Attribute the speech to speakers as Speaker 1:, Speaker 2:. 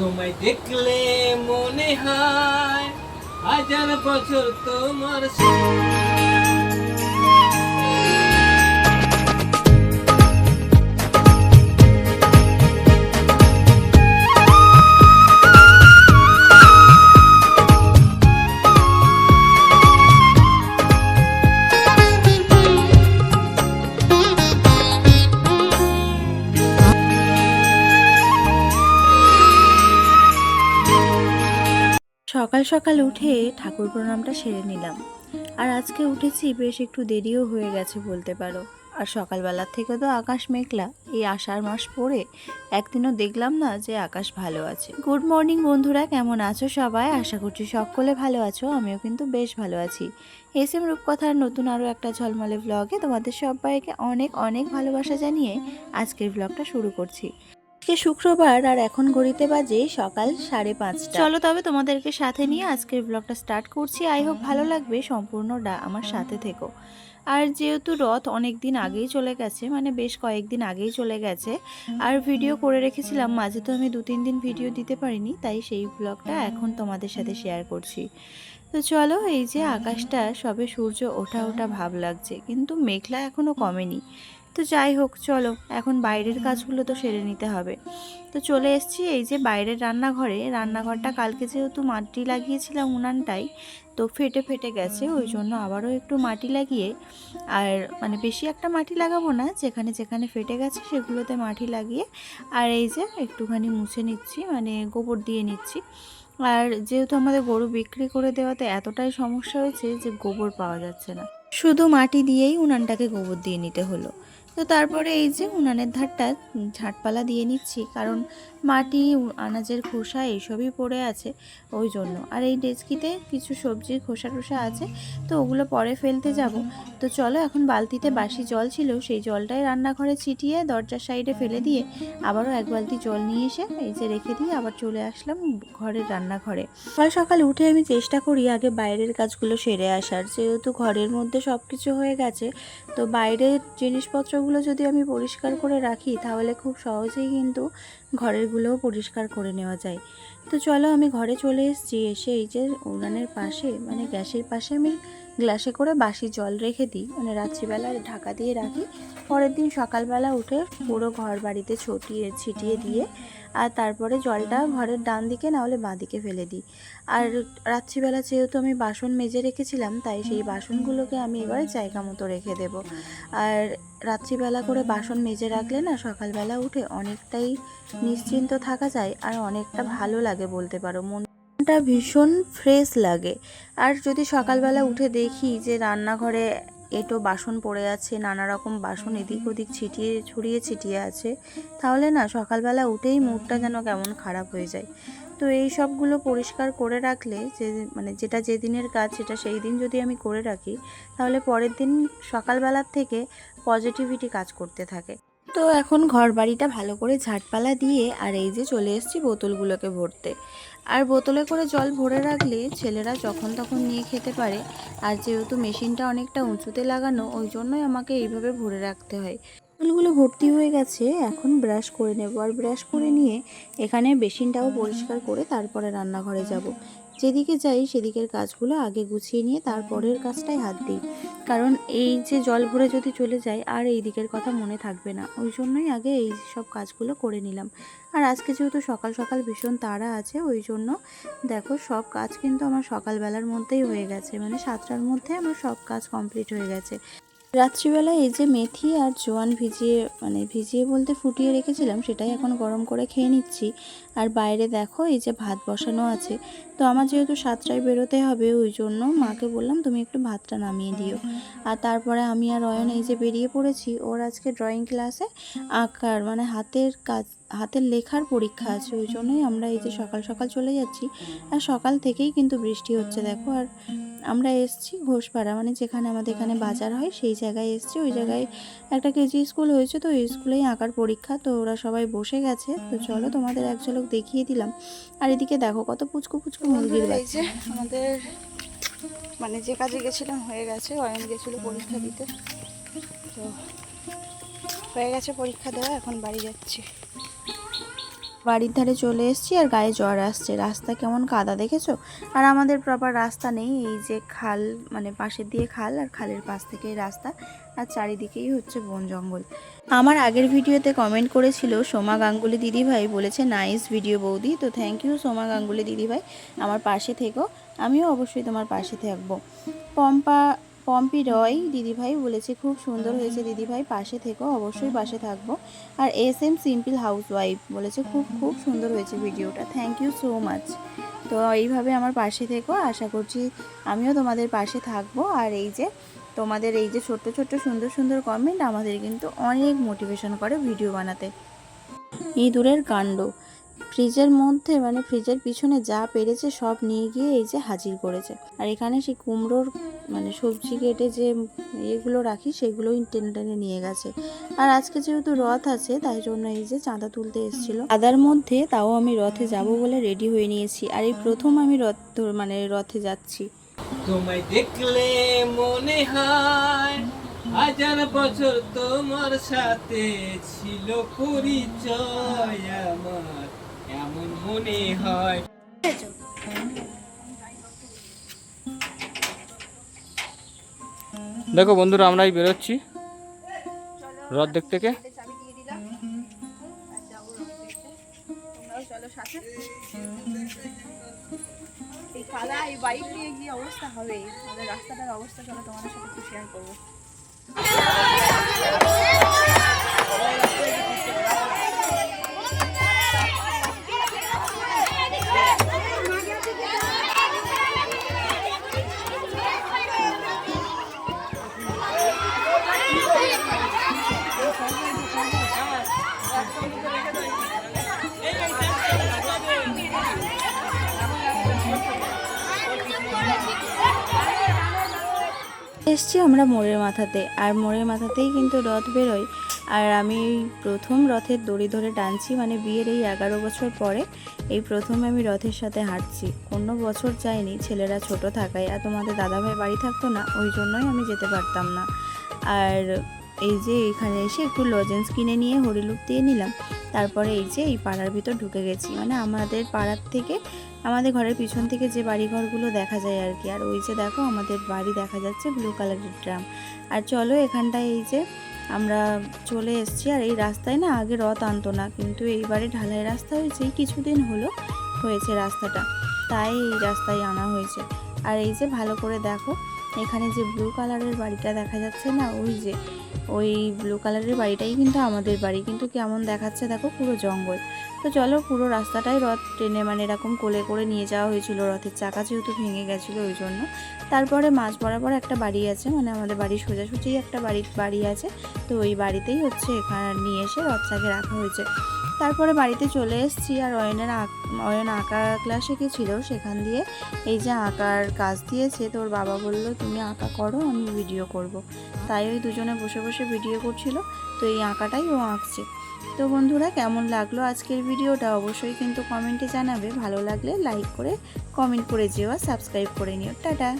Speaker 1: তোমায় দেখলে মনে হয় হাজার বছর তোমার
Speaker 2: সকাল সকাল উঠে ঠাকুর প্রণামটা সেরে নিলাম। আর আজকে উঠেছি বেশ একটু দেরিও হয়ে গেছে বলতে পারো। আর সকালবেলার থেকে তো আকাশ মেঘলা। এই আষাঢ় মাস পড়ে একদিনও দেখলাম না যে আকাশ ভালো আছে। গুড মর্নিং বন্ধুরা, কেমন আছো সবাই? আশা করছি সকলে ভালো আছো, আমিও কিন্তু বেশ ভালো আছি। এস এম রূপকথার নতুন আরও একটা ঝলমলে ব্লগে তোমাদের সবাইকে অনেক অনেক ভালোবাসা জানিয়ে আজকের ব্লগটা শুরু করছি। আজকে শুক্রবার আর এখন ঘড়িতে বাজে সকাল সাড়ে পাঁচটা। চলো তবে তোমাদেরকে সাথে নিয়ে আজকের ব্লগটা স্টার্ট করছি। আই হোপ ভালো লাগবে, সম্পূর্ণটা আমার সাথে থেকো। আর যেহেতু রথ অনেক দিন আগেই চলে গেছে মানে বেশ কয়েকদিন আগেই চলে গেছে, আর ভিডিও করে রেখেছিলাম, মাঝে তো আমি দু তিন দিন ভিডিও দিতে পারিনি, তাই সেই ব্লগটা এখন তোমাদের সাথে শেয়ার করছি। তো চলো, এই যে আকাশটা, সবে সূর্য ওঠা ওঠা ভাব লাগছে, কিন্তু মেঘলা এখনও কমেনি। তো যাই হোক চলো এখন বাইরের কাজগুলো তো সেরে নিতে হবে। তো চলে এসেছি এই যে বাইরের রান্নাঘরে। রান্নাঘরটা কালকে যেহেতু মাটি লাগিয়েছিলাম উনানটাই তো ফেটে ফেটে গেছে ওই জন্য আবারও একটু মাটি লাগিয়ে আর মানে বেশি একটা মাটি লাগাবো না যেখানে যেখানে ফেটে গেছে সেগুলোতে মাটি লাগিয়ে আর এই যে একটুখানি মুছে নিচ্ছি মানে গোবর দিয়ে নিচ্ছি। আর যেহেতু আমাদের গরু বিক্রি করে দেওয়াতে এতটাই সমস্যা হয়েছে যে গোবর পাওয়া যাচ্ছে না। শুধু মাটি দিয়েই উনানটাকে গোবর দিয়ে নিতে হলো। তো তারপরে এই যে উনানের ধারটা ঝাঁটপালা দিয়ে নিচ্ছি, কারণ মাটি, আনাজের খোসা এইসবই পড়ে আছে ওই জন্য। আর এই ডেস্কিতে কিছু সবজির খোসা টোসা আছে, তো ওগুলো পরে ফেলতে যাব। তো চলো, এখন বালতিতে বাসি জল ছিল, সেই জলটাই রান্নাঘরে ছিটিয়ে দরজার সাইডে ফেলে দিয়ে আবারও এক বালতি জল নিয়ে এসে এই যে রেখে দিয়ে আবার চলে আসলাম ঘরের রান্নাঘরে। সকাল সকাল উঠে আমি চেষ্টা করি আগে বাইরের কাজগুলো সেরে আসার, যেহেতু ঘরের মধ্যে সব কিছু হয়ে গেছে, তো বাইরের জিনিসপত্রগুলো যদি আমি পরিষ্কার করে রাখি, তাহলে খুব সহজেই কিন্তু ঘরেরগুলোও পরিষ্কার করে নেওয়া যায়। তো চলো আমি ঘরে চলে এসেছি, এসে এই যে উনানের পাশে মানে গ্যাসের পাশে আমি গ্লাসে করে বাসি জল রেখে দিই। মানে রাত্রিবেলা ঢাকা দিয়ে রাখি। পরের দিন সকালবেলা উঠে পুরো ঘর বাড়িতে ছটিয়ে ছিটিয়ে দিয়ে আর তারপরে জলটা ঘরের ডান দিকে না হলে বাঁ দিকে ফেলে দিই। আর রাত্রিবেলা যেহেতু আমি বাসন মেজে রেখেছিলাম, তাই সেই বাসনগুলোকে আমি এবারে জায়গা মতো রেখে দেব। আর রাত্রিবেলা করে বাসন মেজে রাখলে না সকালবেলা উঠে অনেকটাই নিশ্চিন্ত থাকা যায় আর অনেকটা ভালো লাগে বলতে পারো। মনটা ভীষণ ফ্রেশ লাগে। আর যদি সকালবেলা উঠে দেখি যে রান্নাঘরে এটো বাসন পড়ে আছে, নানা রকম বাসন এদিক ওদিক ছিটিয়ে, ছড়িয়ে ছিটিয়ে আছে, তাহলে না সকালবেলা উঠেই মুডটা যেন কেমন খারাপ হয়ে যায়। তো এই সবগুলো পরিষ্কার করে রাখলে যে মানে যেটা যেদিনের কাজ সেটা সেই দিন যদি আমি করে রাখি, তাহলে পরের দিন সকালবেলার থেকে পজিটিভিটি কাজ করতে থাকে। তো এখন ঘর বাড়িটা ভালো করে ঝাটপালা দিয়ে আর এই যে চলে এসেছি বোতলগুলোকে ভরতে। আর বোতলে করে জল ভরে রাখলে ছেলেরা যখন তখন নিয়ে খেতে পারে। আর যেহেতু মেশিনটা অনেকটা উঁচুতে লাগানো, ওই জন্যই আমাকে এইভাবে ভরে রাখতে হয়। বোতলগুলো ভর্তি হয়ে গেছে, এখন ব্রাশ করে নেব। আর ব্রাশ করে নিয়ে এখানে বেসিনটাও পরিষ্কার করে তারপরে রান্নাঘরে যাব। যেদিকে যাই সেদিকের কাজগুলো আগে গুছিয়ে নিয়ে তারপরের কাজটাই হাত দিই। কারণ এই যে জল ভরে যদি চলে যায়, আর এই দিকের কথা মনে থাকবে না। ওই জন্যই আগে এই সব কাজগুলো করে নিলাম। আর আজকে যেহেতু সকাল সকাল ভীষণ তাড়া আছে, ওই জন্য দেখো সব কাজ কিন্তু আমার সকালবেলার মধ্যেই হয়ে গেছে। মানে সাতটার মধ্যে আমার সব কাজ কমপ্লিট হয়ে গেছে। রাত্রিবেলা এই যে মেথি আর জোয়ান ভিজিয়ে মানে ভিজিয়ে বলতে ফুটিয়ে রেখেছিলাম, সেটাই এখন গরম করে খেয়ে নিচ্ছি। আর বাইরে দেখো, এই যে ভাত বসানো আছে। তো আমার যেহেতু সাতটায় বেরোতে হবে, ওই জন্য মাকে বললাম, তুমি একটু ভাতটা নামিয়ে দিও। আর তারপরে আমি আর অয়ন এই যে বেরিয়ে পড়েছি, ওর আজকে ড্রয়িং ক্লাসে আঁকার মানে হাতের কাজ হাতের লেখার পরীক্ষা আছে ওই জন্যই আমরা এই যে সকাল সকাল চলে যাচ্ছি। আর সকাল থেকেই কিন্তু বৃষ্টি হচ্ছে দেখো। আর আমরা এসছি ঘোষপাড়া মানে যেখানে আমাদের এখানে বাজার হয় সেই জায়গায় এসছি। ওই জায়গায় একটা কেজি স্কুল হয়েছে তো ওই স্কুলেই আঁকার পরীক্ষা তো ওরা সবাই বসে গেছে। তো চলো তোমাদের এক ঝলক দেখিয়ে দিলাম। আর এদিকে দেখো কত পুচকু পুচকু মুরগির বাচ্চা।
Speaker 3: আমাদের মানে যে কাজে গেছিলাম হয়ে গেছে। অয়ন গেছিল পরীক্ষা দিতে। তো হয়ে গেছে পরীক্ষা দেওয়া এখন বাড়ি যাচ্ছি।
Speaker 2: বাড়ির ধারে চলে এসেছি আর গায়ে জ্বর আসছে। রাস্তা কেমন কাদা দেখেছ? আর আমাদের প্রপার রাস্তা নেই। এই যে খাল মানে পাশের দিয়ে খাল আর খালের পাশ থেকেই রাস্তা আর চারিদিকেই হচ্ছে বন জঙ্গল। আমার আগের ভিডিওতে কমেন্ট করেছিল সোমা গাঙ্গুলি দিদিভাই বলেছে নাইস ভিডিও বৌদি। তো থ্যাংক ইউ সোমা গাঙ্গুলি দিদিভাই। আমার পাশে থেকো। আমিও অবশ্যই তোমার পাশে থাকব। পম্পা পম্পি রয় দিদিভাই বলেছে, খুব সুন্দর হয়েছে দিদিভাই, পাশে থেকো, অবশ্যই পাশে থাকব। আর S M simple house wife বলেছে, খুব খুব সুন্দর হয়েছে ভিডিওটা, থ্যাংক ইউ সো মাচ। তো এইভাবে আমার পাশে থেকো, আশা করছি আমিও তোমাদের পাশে থাকব। আর এই যে তোমাদের এই যে ছোট্ট ছোট্ট, সুন্দর সুন্দর কমেন্ট আমাদের কিন্তু অনেক মোটিভেশন করে ভিডিও বানাতে। ইঁদুরের কাণ্ড ফ্রিজের মধ্যে মানে ফ্রিজের পিছনে যা পেরেছে সব নিয়ে গিয়ে এই যে হাজির করেছে। আর এখানে সেই কুমড়োর মানে সবজি কেটে যে ইয়েগুলো রাখি, সেগুলোই টেনে টেনে নিয়ে গেছে। আর আজকে যেহেতু রথ আছে, তাই জন্য এই যে চাঁদা তুলতে এসেছিল। আদার মধ্যে তাও আমি রথে যাব বলে রেডি হয়ে নিয়েছি। আর এই প্রথম আমি রথ মানে রথে যাচ্ছি।
Speaker 1: তোমায় দেখলে মনে হয়, হাজার বছর তোমার সাথে ছিল পরিচয় আমার। এমন মনে হয়। দেখো বন্ধুরা আমরাই বেরোচ্ছি। রথ দেখতে
Speaker 3: এই এই বাইক নিয়ে গিয়ে অবস্থা হবে। আমাদের রাস্তাটার অবস্থা চলো তোমাদের সাথে একটু শেয়ার করব।
Speaker 2: এসছি আমরা মোড়ের মাথাতে। আর মোড়ের মাথাতেই কিন্তু রথ বেরোয়। আর আমি প্রথম রথের দড়ি ধরে টানছি মানে বিয়ের এই এগারো বছর পরে। এই প্রথমে আমি রথের সাথে হাঁটছি। কোনো বছর যায়নি ছেলেরা ছোট থাকায়, আর তোমাদের দাদাভাই বাড়ি থাকতো না, ওই জন্যই আমি যেতে পারতাম না। আর এই যে এখানে এসে একটু লজেন্স কিনে নিয়ে হরিলুক দিয়ে নিলাম। তারপরে এই যে এই পাড়ার ভিতর ঢুকে গেছি। মানে আমাদের পাড়ার থেকে, আমাদের ঘরের পিছন থেকে যে বাড়িঘরগুলো দেখা যায় আর কি। আর ওই যে দেখো আমাদের বাড়ি দেখা যাচ্ছে ব্লু কালারের ড্রাম আর চলো এখানটায় এই যে আমরা চলে এসেছি। আর এই রাস্তায় না আগে রথ আনতো না, কিন্তু এইবারে ঢালাই রাস্তা হয়েছে। কিছুদিন হলো হয়েছে রাস্তাটা। তাই এই রাস্তায় আনা হয়েছে। আর এই যে ভালো করে দেখো এখানে যে ব্লু কালারের বাড়িটা দেখা যাচ্ছে না, ওই যে, ওই ব্লু কালারের বাড়িটাই কিন্তু আমাদের বাড়ি। কিন্তু কেমন দেখাচ্ছে দেখো, পুরো জঙ্গল। তো চলো, পুরো রাস্তাটাই রথ টেনে মানে এরকম কোলে করে নিয়ে যাওয়া হয়েছিল। রথের চাকা যেহেতু ভেঙে গেছিল ওই জন্য। তারপরে মাঝ বরাবর একটা বাড়ি আছে মানে আমাদের বাড়ির সোজাসুজি একটা বাড়ি বাড়ি আছে। তো ওই বাড়িতেই হচ্ছে এখানে নিয়ে এসে রথটাকে রাখা হয়েছে। তারপরে বাড়িতে চলে এসেছি আর অয়নের অয়ন আঁকা ক্লাসে গেছিল সেখান দিয়ে এই যে আঁকার কাজ দিয়েছে তোর বাবা বলল, তুমি আঁকা করো, আমি ভিডিও করব। তাই ওই দুজনে বসে বসে ভিডিও করছিল, তো এই আঁকাটাই ও আঁকছে। তো বন্ধুরা, কেমন লাগল আজকের ভিডিওটা অবশ্যই কিন্তু কমেন্টে জানাবে। ভালো লাগলে লাইক করে কমেন্ট করে যেও আর সাবস্ক্রাইব করে নিও। টাটা!